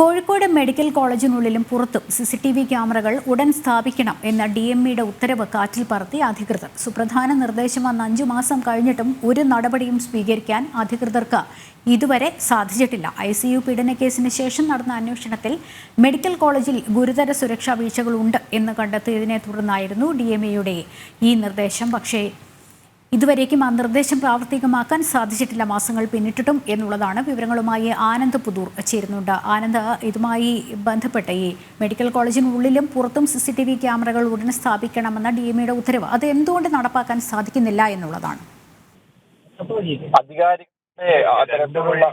Kozhikode medical കോളേജിനുള്ളിലും പുറത്തും C C T V ക്യാമറകൾ ഉടൻ സ്ഥാപിക്കണം എന്ന ഡി എം ഇയുടെ ഉത്തരവ് കാറ്റിൽ പറത്തി അധികൃതർ. സുപ്രധാന നിർദ്ദേശം വന്ന അഞ്ചു മാസം കഴിഞ്ഞിട്ടും ഒരു നടപടിയും സ്വീകരിക്കാൻ അധികൃതർക്ക് ഇതുവരെ സാധിച്ചിട്ടില്ല. ഐ സി യു പീഡനക്കേസിന് ശേഷം നടന്ന അന്വേഷണത്തിൽ മെഡിക്കൽ കോളേജിൽ ഗുരുതര സുരക്ഷാ വീഴ്ചകളുണ്ട് എന്ന് കണ്ടെത്തിയതിനെ തുടർന്നായിരുന്നു ഡി എം ഇയുടെ ഈ നിർദ്ദേശം. പക്ഷേ ഇതുവരേക്കും ആ നിർദ്ദേശം പ്രാവർത്തികമാക്കാൻ സാധിച്ചിട്ടില്ല. മാസങ്ങൾ പിന്നിട്ടിട്ടും എന്നുള്ളതാണ് വിവരങ്ങളുമായി ആനന്ദ് പുതൂർ ചേരുന്നുണ്ട്. ആനന്ദ് ഇതുമായി ബന്ധപ്പെട്ട ഈ മെഡിക്കൽ കോളേജിനുള്ളിലും പുറത്തും സി സി ടി വി ക്യാമറകൾ ഉടൻ സ്ഥാപിക്കണമെന്ന ഡി എം ഉത്തരവ്. അത് എന്തുകൊണ്ട് നടപ്പാക്കാൻ സാധിക്കുന്നില്ല എന്നുള്ളതാണ്. അത്തരത്തിലുള്ള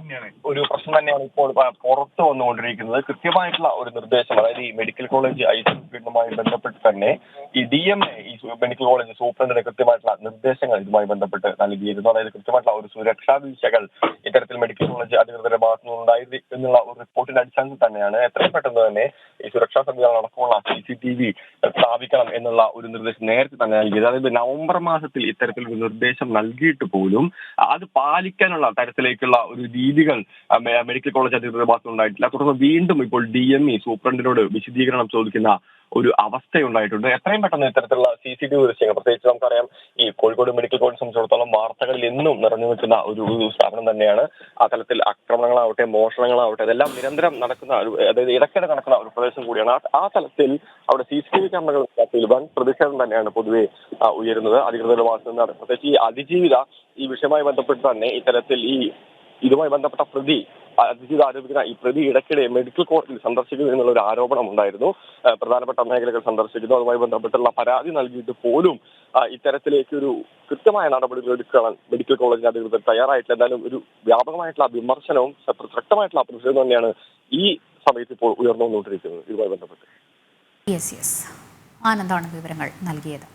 ഒരു പ്രശ്നം തന്നെയാണ് ഇപ്പോൾ പുറത്തു വന്നുകൊണ്ടിരിക്കുന്നത്. കൃത്യമായിട്ടുള്ള ഒരു നിർദ്ദേശം അതായത് ഈ മെഡിക്കൽ കോളേജ് ഐ പീഡനവുമായി ബന്ധപ്പെട്ട് തന്നെ ഈ ഡി എം എ ഈ മെഡിക്കൽ കോളേജ് സൂപ്രണ്ടിന് കൃത്യമായിട്ടുള്ള നിർദ്ദേശങ്ങൾ ഇതുമായി ബന്ധപ്പെട്ട് നൽകിയിരുന്നു അതായത് കൃത്യമായിട്ടുള്ള ഒരു സുരക്ഷാ വീഴ്ചകൾ ഇത്തരത്തിൽ മെഡിക്കൽ കോളേജ് അധികൃതരുടെ ഭാഗത്തു നിന്നുണ്ടായത് എന്നുള്ള ഒരു റിപ്പോർട്ടിന്റെ അടിസ്ഥാനത്തിൽ തന്നെയാണ് എത്രയും പെട്ടെന്ന് തന്നെ ഈ സുരക്ഷാ സംവിധാനം അടക്കമുള്ള സി സി ടി വി സ്ഥാപിക്കണം എന്നുള്ള ഒരു നിർദ്ദേശം നേരത്തെ തന്നെ നൽകിയത്. അതായത് നവംബർ മാസത്തിൽ ഇത്തരത്തിലൊരു നിർദ്ദേശം നൽകിയിട്ട് പോലും അത് പാലിക്കാനുള്ള തരത്തിലേക്കുള്ള ഒരു രീതികൾ മെഡിക്കൽ കോളേജ് അധികൃതരുടെ ഭാഗത്തുനിന്നുണ്ടായിട്ടില്ല തുടർന്ന് വീണ്ടും ഇപ്പോൾ ഡി എം ഇ സൂപ്രണ്ടിനോട് വിശദീകരണം ചോദിക്കുന്ന ഒരു അവസ്ഥയുണ്ടായിട്ടുണ്ട്. എത്രയും പെട്ടെന്ന് ഇത്തരത്തിലുള്ള സി സി ടി വി ദൃശ്യങ്ങൾ പ്രത്യേകിച്ച് നമുക്കറിയാം ഈ കോഴിക്കോട് മെഡിക്കൽ കോളേജ് സംബന്ധിച്ചിടത്തോളം വാർത്തകളിൽ എന്നും നിറഞ്ഞു നിൽക്കുന്ന ഒരു സ്ഥാപനം തന്നെയാണ്. ആ തലത്തിൽ ആക്രമണങ്ങളാവട്ടെ മോഷണങ്ങളാവട്ടെ അതെല്ലാം നിരന്തരം നടക്കുന്ന അതായത് ഇടയ്ക്കിടെ നടക്കുന്ന ഒരു പ്രദേശം കൂടിയാണ്. ആ- തലത്തിൽ അവിടെ സി സി ടി വി ക്യാമറകൾ വൻ പ്രതിഷേധം തന്നെയാണ് പൊതുവെ ഉയരുന്നത്. അധികൃതരുടെ ഭാഗത്ത് നിന്നാണ്. പ്രത്യേകിച്ച് ഈ അതിജീവിത ഈ വിഷയമായി ബന്ധപ്പെട്ട് തന്നെ ഇത്തരത്തിൽ ഈ ഇതുമായി ബന്ധപ്പെട്ട പ്രതി അതിജീവിത ആരോപിക്കുന്ന ഈ പ്രതി ഇടയ്ക്കിടെ മെഡിക്കൽ കോടതിയിൽ സന്ദർശിക്കുന്നു എന്നുള്ള ഒരു ആരോപണം ഉണ്ടായിരുന്നു പ്രധാനപ്പെട്ട മേഖലകൾ സന്ദർശിക്കുന്നു. അതുമായി ബന്ധപ്പെട്ടുള്ള പരാതി നൽകിയിട്ട് പോലും ഇത്തരത്തിലേക്ക് ഒരു കൃത്യമായ നടപടികൾ എടുക്കാൻ മെഡിക്കൽ കോളേജിന്റെ അധികൃതർ തയ്യാറായിട്ടില്ല. എന്തായാലും ഒരു വ്യാപകമായിട്ടുള്ള വിമർശനവും ശക്തമായിട്ടുള്ള പ്രതിഷേധം തന്നെയാണ് ഈ സമയത്ത് ഇപ്പോൾ ഉയർന്നു വന്നുകൊണ്ടിരിക്കുന്നത് ഇതുമായി ബന്ധപ്പെട്ട്. ആനന്ദാണ് വിവരങ്ങൾ നൽകിയത്.